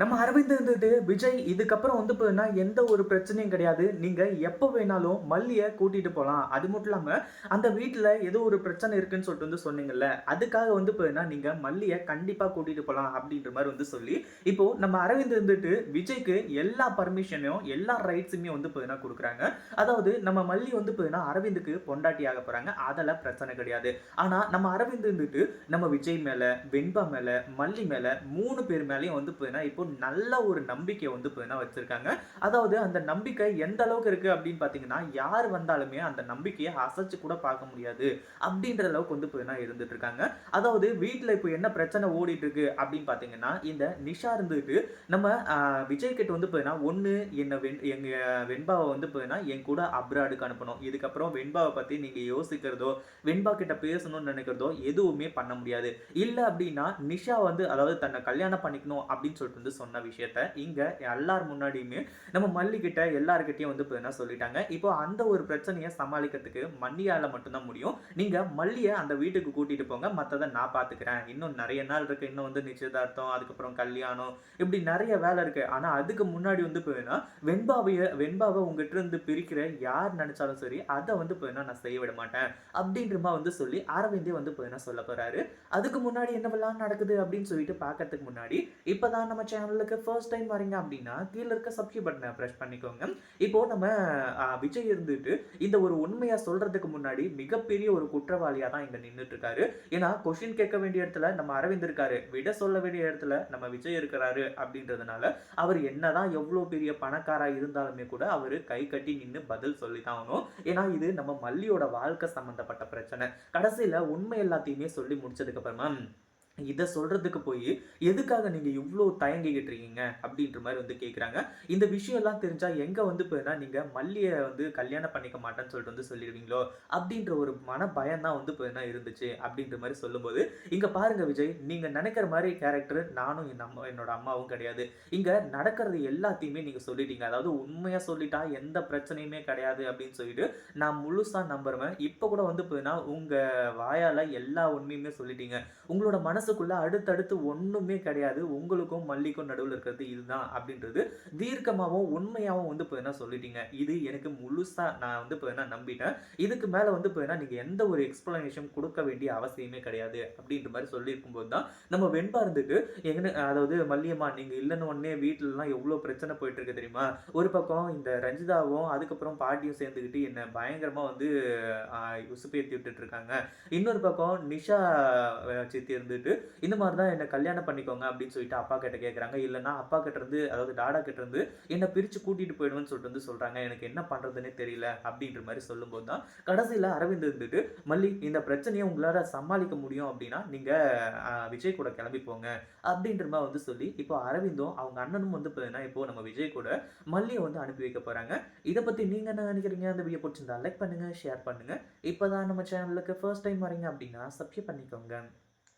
நம்ம அரவிந்த் இருந்துட்டு விஜய் இதுக்கப்புறம் வந்து போதுன்னா எந்த ஒரு பிரச்சனையும் கிடையாது. நீங்கள் எப்போ வேணாலும் மல்லியை கூட்டிகிட்டு போகலாம் அது மட்டும் இல்லாமல் அந்த வீட்டில் ஏதோ ஒரு பிரச்சனை இருக்குன்னு சொல்லிட்டு வந்து சொன்னீங்கல்ல அதுக்காக வந்து போதுன்னா நீங்கள் மல்லியை கண்டிப்பாக கூட்டிகிட்டு போகலாம் அப்படின்ற மாதிரி வந்து சொல்லி இப்போது நம்ம அரவிந்த் இருந்துட்டு விஜய்க்கு எல்லா பர்மிஷனையும் எல்லா ரைட்ஸுமே வந்து போதுன்னா கொடுக்குறாங்க. அதாவது நம்ம மல்லி வந்து போதுன்னா அரவிந்துக்கு பொண்டாட்டி ஆக போகிறாங்க அதெல்லாம் பிரச்சனை கிடையாது. ஆனால் நம்ம அரவிந்த் இருந்துட்டு நம்ம விஜய் மேலே வெண்பா மேலே மல்லி மேலே மூணு பேர் மேலேயும் வந்து போதுன்னா இப்போ நல்ல ஒரு நம்பிக்கை வந்து பார்த்தீங்கன்னா வச்சிருக்காங்க. அதாவது அந்த நம்பிக்கை எந்த அளவுக்கு இருக்கு அப்படின்னு பார்த்தீங்கன்னா யார் வந்தாலுமே அந்த நம்பிக்கையை அசைச்சு கூட பார்க்க முடியாது அப்படின்ற அளவுக்கு வந்து பார்த்தீங்கன்னா இருந்துட்டு இருக்காங்க. அதாவது வீட்டில் இப்போ என்ன பிரச்சனை ஓடிட்டு இருக்கு அப்படின்னு பார்த்தீங்கன்னா இந்த நிஷா இருந்துட்டு நம்ம விஜய்கிட்ட விஜய் கிட்ட வந்து பார்த்தீங்கன்னா ஒன்று என்ன வெண் எங்க வெண்பாவை வந்து பார்த்தீங்கன்னா என் கூட அப்ராடுக்கு அனுப்பணும். இதுக்கப்புறம் வெண்பாவை பற்றி நீங்கள் யோசிக்கிறதோ வெண்பா கிட்ட பேசணும்னு நினைக்கிறதோ எதுவுமே பண்ண முடியாது. இல்லை அப்படின்னா நிஷா வந்து அதாவது தன்னை கல்யாணம் பண்ணிக்கணும் அப்படின்னு சொல்லிட்டு வந்து சொன்ன விஷயத்த இங்க எல்லார் முன்னாடியுமே நம்ம மல்லிக்கிட்ட எல்லாருக்கிட்டையும் வந்து என்ன சொல்லிட்டாங்க? இப்போ அந்த ஒரு பிரச்சனையை சமாளிக்கிறதுக்கு மல்லியால மட்டும்தான் முடியும். நீங்க மல்லியை அந்த வீட்டுக்கு கூட்டிட்டு போங்க. மற்றதை நான் பார்த்துக்கிறேன் இன்னும் நிறைய நாள் இருக்கு. இன்னும் வந்து நிச்சயதார்த்தம் அதுக்கப்புறம் கல்யாணம் இப்படி நிறைய வேலை இருக்கு. ஆனா அதுக்கு முன்னாடி வந்து போயினா வெண்பாவைய வெண்பாவை உங்ககிட்ட இருந்து பிரிக்கிற யார் நினைச்சாலும் சரி அதை வந்து போயினா நான் செய்ய விட மாட்டேன். அப்படின்றமா வந்து சொல்லி அரவிந்தே வந்து போயினா சொல்ல போறாரு? அதுக்கு முன்னாடி என்னவெல்லாம் நடக்குது அப்படின்னு சொல்லிட்டு பார்க்கறதுக்கு முன்னாடி இப்போதான் நம்ம சேனலுக்கு ஃபர்ஸ்ட் டைம் வரீங்க அப்படின்னா கீழே இருக்க சப்ஸ்கிரைப் பட்டனை ப்ரெஸ் பண்ணிக்கோங்க. இப்போ நம்ம விஜய் இருந்துட்டு இந்த ஒரு உண்மையா சொல்றதுக்கு முன்னாடி மிகப்பெரிய ஒரு குற்றவாளியா தான் இங்க நின்றுட்டு இருக்காரு ஏன்னா கொஷின் கேட்க வேண்டிய இடத்துல நம்ம அரவிந்த் இருக்காரு. விட சொல்ல வேண்டிய இடத்துல நம்ம விஜய் இருக்கிறாரு அப்படின்றதுனால அவர் என்னதான் எவ்வளோ பெரிய பணக்காரா இருந்தாலுமே கூட அவர் கை கட்டி நின்று பதில் சொல்லி தான் ஆகணும். ஏன்னா இது நம்ம மல்லியோட வாழ்க்கை சம்பந்தப்பட்ட பிரச்சனை. கடைசியில உண்மை எல்லாத்தையுமே சொல்லி முடிச்சதுக்கு அப்புறமா இதை சொல்கிறதுக்கு போய் எதுக்காக நீங்கள் இவ்வளோ தயங்கிக்கிட்டு இருக்கீங்க? அப்படின்ற மாதிரி வந்து கேட்குறாங்க இந்த விஷயம்லாம் தெரிஞ்சால் எங்கே வந்து போயினா நீங்கள் மல்லியை வந்து கல்யாணம் பண்ணிக்க மாட்டேன்னு சொல்லிட்டு வந்து சொல்லிடுவீங்களோ? அப்படின்ற ஒரு மன பயம் தான் வந்து போயினா இருந்துச்சு அப்படின்ற மாதிரி சொல்லும்போது இங்கே பாருங்க விஜய் நீங்கள் நினைக்கிற மாதிரி கேரக்டர் நானும் என் அம்மா என்னோட அம்மாவும் கிடையாது. இங்கே நடக்கிறது எல்லாத்தையுமே நீங்கள் சொல்லிட்டீங்க. அதாவது உண்மையாக சொல்லிட்டா எந்த பிரச்சனையுமே கிடையாது. அப்படின்னு சொல்லிட்டு நான் முழுசாக நம்புறேன் இப்போ கூட வந்து போயினா உங்கள் வாயால் எல்லா உண்மையுமே சொல்லிட்டீங்க. உங்களோட மனசு மனசுக்குள்ளே அடுத்தடுத்து ஒன்றுமே கிடையாது. உங்களுக்கும் மல்லிக்கும் நடுவில் இருக்கிறது இதுதான் அப்படின்றது தீர்க்கமாகவும் உண்மையாகவும் வந்து இப்போ என்ன சொல்லிட்டீங்க? இது எனக்கு முழுசாக நான் வந்து இப்போ என்ன நம்பிட்டேன். இதுக்கு மேலே வந்து இப்போ என்ன நீங்கள் எந்த ஒரு எக்ஸ்ப்ளனேஷன் கொடுக்க வேண்டிய அவசியமே கிடையாது அப்படின்ற மாதிரி சொல்லியிருக்கும் போது தான் நம்ம வெண்பா இருந்துட்டு அதாவது மல்லியம்மா நீங்கள் இல்லைன்னு உடனே வீட்டிலலாம் எவ்வளோ பிரச்சனை போயிட்டு இருக்கு தெரியுமா? ஒரு பக்கம் இந்த ரஞ்சிதாவும் அதுக்கப்புறம் பாட்டியும் சேர்ந்துக்கிட்டு என்னை பயங்கரமாக வந்து உசுப்பேற்றி விட்டுட்டுருக்காங்க விட்டுட்டு இருக்காங்க. இன்னொரு பக்கம் நிஷா சித்தி இருந்துட்டு இந்த மாதிரி தான் என்னை கல்யாணம் பண்ணிக்கோங்க அப்படின்னு சொல்லிட்டு அப்பா கிட்ட கேட்குறாங்க இல்லைன்னா அப்பா கிட்ட இருந்து அதாவது டாடா கிட்ட இருந்து என்னை பிரித்து கூட்டிட்டு போயிடுவேன்னு சொல்லிட்டு வந்து சொல்கிறாங்க எனக்கு என்ன பண்ணுறதுனே தெரியல அப்படின்ற மாதிரி சொல்லும்போது தான் கடைசியில் அரவிந்த் இருந்துட்டு மல்லி இந்த பிரச்சனையை உங்களால் சமாளிக்க முடியும் அப்படின்னா நீங்கள் விஜய் கூட கிளம்பி போங்க அப்படின்ற மாதிரி வந்து சொல்லி இப்போ அரவிந்தும் அவங்க அண்ணனும் வந்து பார்த்தீங்கன்னா இப்போ நம்ம விஜய் கூட மல்லியை வந்து அனுப்பி வைக்க போகிறாங்க இதை பற்றி நீங்கள் என்ன நினைக்கிறீங்க? அந்த வீடியோ பிடிச்சிருந்தா லைக் பண்ணுங்கள் ஷேர் பண்ணுங்க. இப்போதான் நம்ம சேனலுக்கு ஃபர்ஸ்ட் டைம் வரீங்க அப்படின்னா சப்ஸ்கிரைப் பண்ணிக்கோங்க.